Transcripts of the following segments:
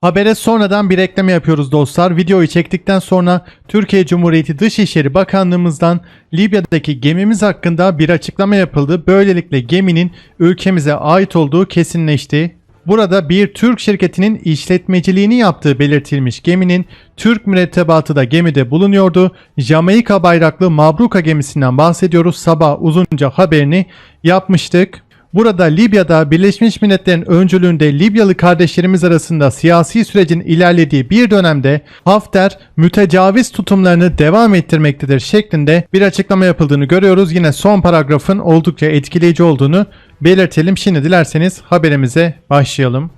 Habere sonradan bir ekleme yapıyoruz dostlar. Videoyu çektikten sonra Türkiye Cumhuriyeti Dışişleri Bakanlığımızdan Libya'daki gemimiz hakkında bir açıklama yapıldı. Böylelikle geminin ülkemize ait olduğu kesinleşti. Burada bir Türk şirketinin işletmeciliğini yaptığı belirtilmiş geminin Türk mürettebatı da gemide bulunuyordu. Jamaika bayraklı Mabruka gemisinden bahsediyoruz. Sabah uzunca haberini yapmıştık. Burada Libya'da Birleşmiş Milletler'in öncülüğünde Libyalı kardeşlerimiz arasında siyasi sürecin ilerlediği bir dönemde Hafter mütecaviz tutumlarını devam ettirmektedir şeklinde bir açıklama yapıldığını görüyoruz. Yine son paragrafın oldukça etkileyici olduğunu belirtelim. Şimdi dilerseniz haberimize başlayalım.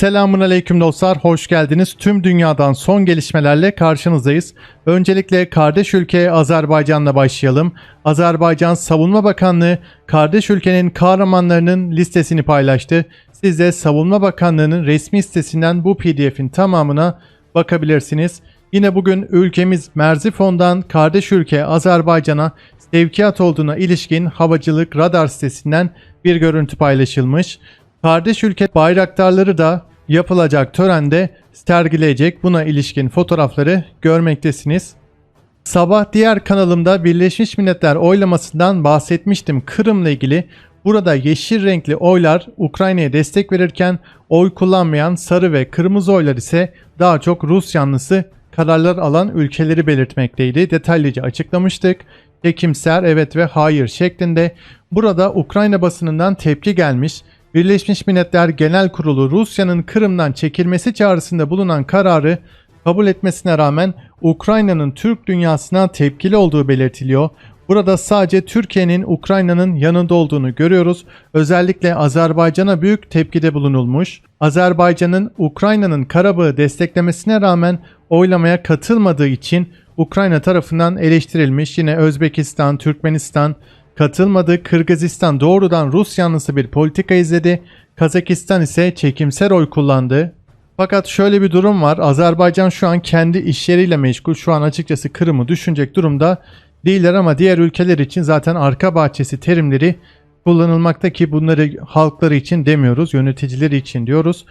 Selamun aleyküm dostlar, hoş geldiniz. Tüm dünyadan son gelişmelerle karşınızdayız. Öncelikle kardeş ülke Azerbaycan'la başlayalım. Azerbaycan Savunma Bakanlığı kardeş ülkenin kahramanlarının listesini paylaştı. Siz de Savunma Bakanlığı'nın resmi sitesinden bu pdf'in tamamına bakabilirsiniz. Yine bugün ülkemiz Merzifon'dan kardeş ülke Azerbaycan'a sevkiyat olduğuna ilişkin havacılık radar sitesinden bir görüntü paylaşılmış. Kardeş ülke bayraktarları da yapılacak törende sergileyecek. Buna ilişkin fotoğrafları görmektesiniz. Sabah diğer kanalımda Birleşmiş Milletler oylamasından bahsetmiştim Kırım'la ilgili. Burada yeşil renkli oylar Ukrayna'ya destek verirken oy kullanmayan sarı ve kırmızı oylar ise daha çok Rus yanlısı kararlar alan ülkeleri belirtmekteydi. Detaylıca açıklamıştık. Çekimser evet ve hayır şeklinde. Burada Ukrayna basınından tepki gelmiş. Birleşmiş Milletler Genel Kurulu Rusya'nın Kırım'dan çekilmesi çağrısında bulunan kararı kabul etmesine rağmen Ukrayna'nın Türk dünyasına tepkili olduğu belirtiliyor. Burada sadece Türkiye'nin Ukrayna'nın yanında olduğunu görüyoruz. Özellikle Azerbaycan'a büyük tepkide bulunulmuş. Azerbaycan'ın Ukrayna'nın Karabağ'ı desteklemesine rağmen oylamaya katılmadığı için Ukrayna tarafından eleştirilmiş. Yine Özbekistan, Türkmenistan katılmadı. Kırgızistan doğrudan Rus yanlısı bir politika izledi. Kazakistan ise çekimser oy kullandı. Fakat şöyle bir durum var. Azerbaycan şu an kendi işleriyle meşgul. Şu an açıkçası Kırım'ı düşünecek durumda değiller ama diğer ülkeler için zaten arka bahçesi terimleri kullanılmakta ki bunları halkları için demiyoruz, yöneticileri için diyoruz.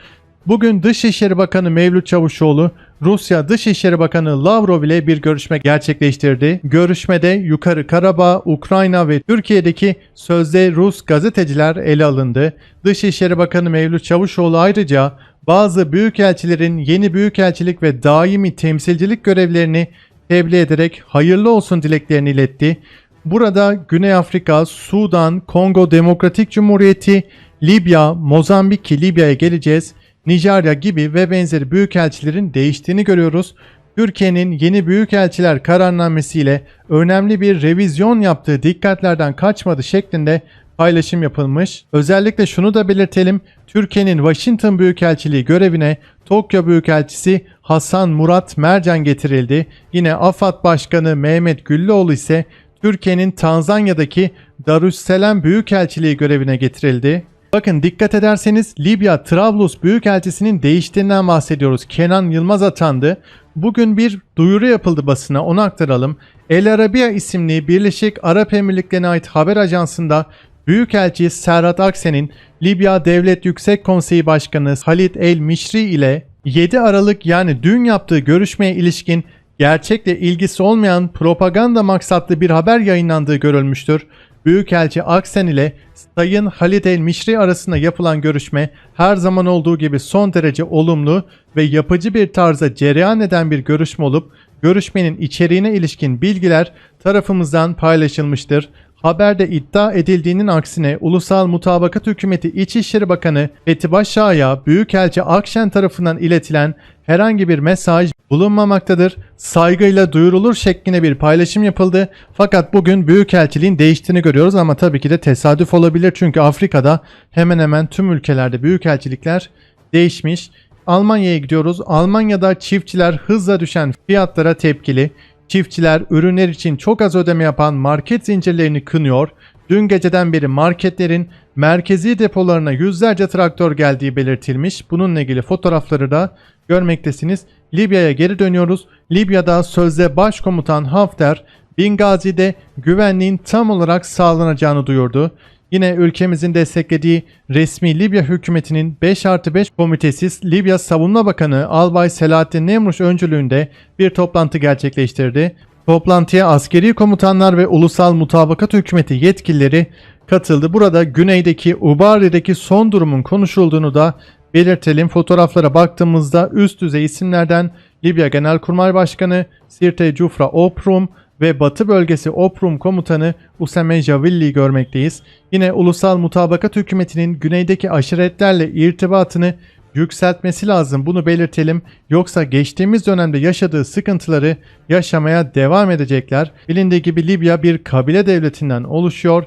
Bugün Dışişleri Bakanı Mevlüt Çavuşoğlu Rusya Dışişleri Bakanı Lavrov ile bir görüşme gerçekleştirdi. Görüşmede Yukarı Karabağ, Ukrayna ve Türkiye'deki sözde Rus gazeteciler ele alındı. Dışişleri Bakanı Mevlüt Çavuşoğlu ayrıca bazı büyükelçilerin yeni büyükelçilik ve daimi temsilcilik görevlerini tebliğ ederek hayırlı olsun dileklerini iletti. Burada Güney Afrika, Sudan, Kongo Demokratik Cumhuriyeti, Libya, Mozambik ki Libya'ya geleceğiz, Nijerya gibi ve benzeri büyükelçilerin değiştiğini görüyoruz. Türkiye'nin yeni büyükelçiler kararnamesiyle önemli bir revizyon yaptığı dikkatlerden kaçmadı şeklinde paylaşım yapılmış. Özellikle şunu da belirtelim. Türkiye'nin Washington Büyükelçiliği görevine Tokyo Büyükelçisi Hasan Murat Mercan getirildi. Yine AFAD Başkanı Mehmet Güllüoğlu ise Türkiye'nin Tanzanya'daki Darüsselam Büyükelçiliği görevine getirildi. Bakın dikkat ederseniz Libya Trablus Büyükelçisi'nin değiştiğinden bahsediyoruz. Kenan Yılmaz atandı. Bugün bir duyuru yapıldı basına onu aktaralım. El Arabiya isimli Birleşik Arap Emirlikleri'ne ait haber ajansında Büyükelçi Serhat Aksen'in Libya Devlet Yüksek Konseyi Başkanı Halit El Mişri ile 7 Aralık yani dün yaptığı görüşmeye ilişkin gerçekle ilgisi olmayan propaganda maksatlı bir haber yayınlandığı görülmüştür. Büyükelçi Aksen ile Sayın Halid El Mişri arasında yapılan görüşme her zaman olduğu gibi son derece olumlu ve yapıcı bir tarzda cereyan eden bir görüşme olup görüşmenin içeriğine ilişkin bilgiler tarafımızdan paylaşılmıştır. Haberde iddia edildiğinin aksine Ulusal Mutabakat Hükümeti İçişleri Bakanı Fethi Başşah'a Büyükelçi Akşen tarafından iletilen herhangi bir mesaj bulunmamaktadır. Saygıyla duyurulur şeklinde bir paylaşım yapıldı. Fakat bugün Büyükelçiliğin değiştiğini görüyoruz ama tabii ki de tesadüf olabilir. Çünkü Afrika'da hemen hemen tüm ülkelerde Büyükelçilikler değişmiş. Almanya'ya gidiyoruz. Almanya'da çiftçiler hızla düşen fiyatlara tepkili. Çiftçiler ürünler için çok az ödeme yapan market zincirlerini kınıyor. Dün geceden beri marketlerin merkezi depolarına yüzlerce traktör geldiği belirtilmiş. Bununla ilgili fotoğrafları da görmektesiniz. Libya'ya geri dönüyoruz. Libya'da sözde başkomutan Hafter Bingazi'de güvenliğin tam olarak sağlanacağını duyurdu. Yine ülkemizin desteklediği resmi Libya hükümetinin 5 artı 5 komitesiz Libya Savunma Bakanı Albay Selahattin Nemruş öncülüğünde bir toplantı gerçekleştirdi. Toplantıya askeri komutanlar ve Ulusal Mutabakat Hükümeti yetkilileri katıldı. Burada güneydeki Ubari'deki son durumun konuşulduğunu da belirtelim. Fotoğraflara baktığımızda üst düzey isimlerden Libya Genelkurmay Başkanı Sirte Cufra Oprum ve Batı Bölgesi Oprum Komutanı Usame Javilli'yi görmekteyiz. Yine Ulusal Mutabakat Hükümeti'nin güneydeki aşiretlerle irtibatını yükseltmesi lazım. Bunu belirtelim. Yoksa geçtiğimiz dönemde yaşadığı sıkıntıları yaşamaya devam edecekler. Bilindiği gibi Libya bir kabile devletinden oluşuyor.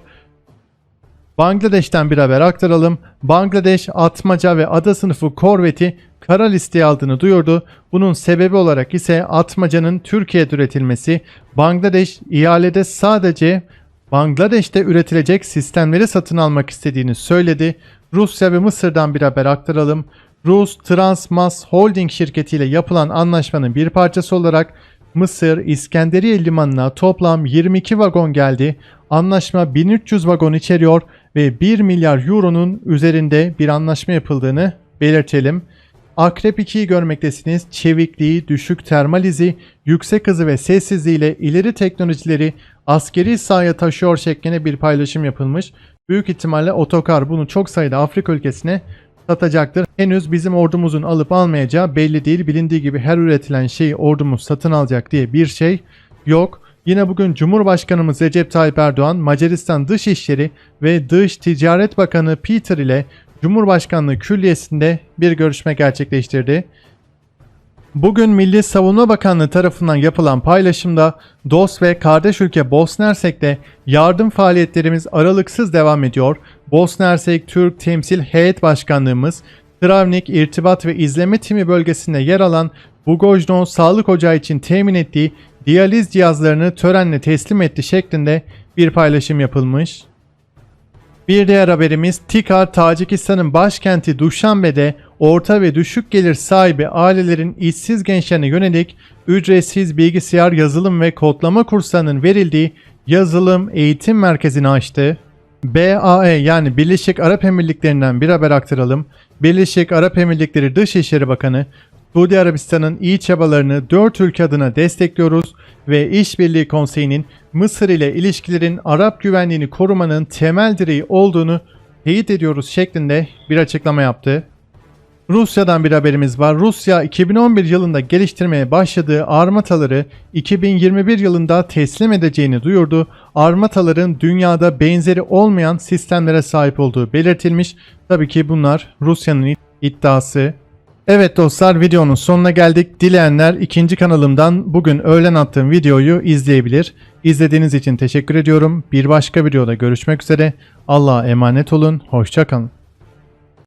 Bangladeş'ten bir haber aktaralım. Bangladeş Atmaca ve ada sınıfı korveti kara listeye aldığını duyurdu. Bunun sebebi olarak ise Atmaca'nın Türkiye'de üretilmesi. Bangladeş ihalede sadece Bangladeş'te üretilecek sistemleri satın almak istediğini söyledi. Rusya ve Mısır'dan bir haber aktaralım. Rus Transmas Holding şirketiyle yapılan anlaşmanın bir parçası olarak Mısır İskenderiye limanına toplam 22 vagon geldi. Anlaşma 1300 vagon içeriyor ve 1 milyar euronun üzerinde bir anlaşma yapıldığını belirtelim. Akrep 2'yi görmektesiniz. Çevikliği, düşük termal izi, yüksek hızı ve sessizliğiyle ileri teknolojileri askeri sahaya taşıyor şeklinde bir paylaşım yapılmış. Büyük ihtimalle otokar bunu çok sayıda Afrika ülkesine satacaktır. Henüz bizim ordumuzun alıp almayacağı belli değil. Bilindiği gibi her üretilen şeyi ordumuz satın alacak diye bir şey yok. Yine bugün Cumhurbaşkanımız Recep Tayyip Erdoğan, Macaristan Dışişleri ve Dış Ticaret Bakanı Peter ile Cumhurbaşkanlığı Külliyesi'nde bir görüşme gerçekleştirdi. Bugün Milli Savunma Bakanlığı tarafından yapılan paylaşımda dost ve kardeş ülke Bosna Hersek'te yardım faaliyetlerimiz aralıksız devam ediyor. Bosna Hersek Türk Temsil Heyet Başkanlığımız Travnik İrtibat ve İzleme Timi bölgesinde yer alan Bugojno Sağlık Ocağı için temin ettiği diyaliz cihazlarını törenle teslim etti şeklinde bir paylaşım yapılmış. Bir diğer haberimiz TİKA Tacikistan'ın başkenti Duşanbe'de orta ve düşük gelir sahibi ailelerin işsiz gençlerine yönelik ücretsiz bilgisayar yazılım ve kodlama kurslarının verildiği yazılım eğitim merkezini açtı. BAE yani Birleşik Arap Emirlikleri'nden bir haber aktaralım. Birleşik Arap Emirlikleri Dışişleri Bakanı Suudi Arabistan'ın iyi çabalarını 4 ülke adına destekliyoruz ve İşbirliği Konseyi'nin Mısır ile ilişkilerin Arap güvenliğini korumanın temel direği olduğunu teyit ediyoruz şeklinde bir açıklama yaptı. Rusya'dan bir haberimiz var. Rusya 2011 yılında geliştirmeye başladığı armataları 2021 yılında teslim edeceğini duyurdu. Armataların dünyada benzeri olmayan sistemlere sahip olduğu belirtilmiş. Tabii ki bunlar Rusya'nın iddiası. Evet dostlar videonun sonuna geldik. Dileyenler ikinci kanalımdan bugün öğlen attığım videoyu izleyebilir. İzlediğiniz için teşekkür ediyorum. Bir başka videoda görüşmek üzere. Allah'a emanet olun. Hoşçakalın.